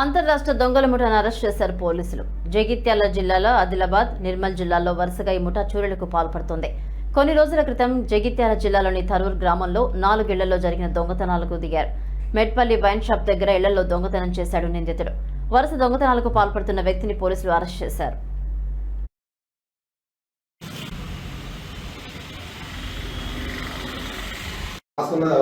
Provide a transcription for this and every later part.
అంతర్రాష్ట్ర దొంగల ముఠాను అరెస్ట్ చేశారు పోలీసులు. జగిత్యాల జిల్లాలో ఆదిలాబాద్ నిర్మల్ జిల్లాల్లో వరుసగా ఈ ముఠా చోరీలకు పాల్పడుతోంది. కొన్ని రోజుల క్రితం జగిత్యాల జిల్లాలోని తరూర్ గ్రామంలో నాలుగేళ్ళలో జరిగిన దొంగతనాలకు దిగారు. మెట్పల్లి వైన్ షాప్ దగ్గర ఇళ్ళలో దొంగతనం చేశాడు నిందితుడు. వరుస దొంగతనాలకు పాల్పడుతున్న వ్యక్తిని పోలీసులు అరెస్ట్ చేశారు. రాసుకున్నదా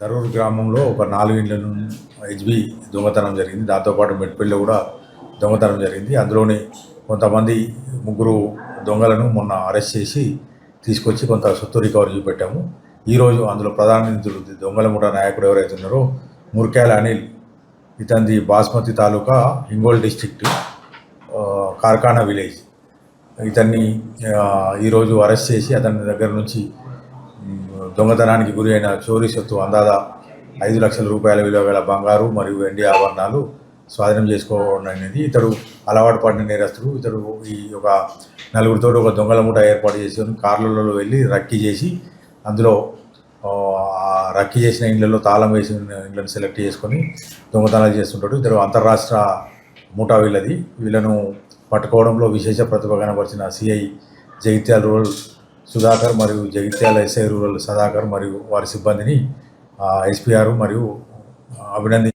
దరూరు గ్రామంలో ఒక నాలుగు ఇండ్లను హెచ్బి దొంగతనం జరిగింది. దాంతోపాటు మెట్పల్లిలో కూడా దొంగతనం జరిగింది. అందులోని కొంతమంది ముగ్గురు దొంగలను మొన్న అరెస్ట్ చేసి తీసుకొచ్చి కొంత సొత్తు రికవరీ చూపెట్టాము. ఈరోజు అందులో ప్రధాన నిధులు దొంగల ముఠ నాయకుడు ఎవరైతే ఉన్నారో మురికాయల అనిల్ ఇతనిది బాస్మతి తాలూకా హింగోల్ డిస్టిక్ట్ కార్ఖానా విలేజ్. ఇతన్ని ఈరోజు అరెస్ట్ చేసి అతని దగ్గర నుంచి దొంగతనానికి గురి అయిన చోరీ సొత్తు అందాదా ఐదు లక్షల రూపాయల విలువ గల బంగారు మరియు వెండి ఆభరణాలు స్వాధీనం చేసుకోవడం అనేది ఇతడు అలవాటు పడిన నేరస్తుడు. ఇతడు ఈ ఒక నలుగురితో ఒక దొంగల మూట ఏర్పాటు చేసుకొని కార్లలో వెళ్ళి రక్కీ చేసి అందులో రక్కీ చేసిన ఇండ్లలో తాళం వేసిన ఇండ్లను సెలెక్ట్ చేసుకొని దొంగతనాలు చేస్తుంటాడు. ఇతడు అంతర్రాష్ట్ర మూటా వీళ్ళది. వీళ్ళను పట్టుకోవడంలో విశేష ప్రతిభ కనబరిచిన సిఐ జగిత్యాల రూరల్ సుధాకర్ మరియు జగిత్యాల ఎస్ఐ రూరల్ సుధాకర్ మరియు వారి సిబ్బందిని ఎస్పీఆర్ మరియు అభినంది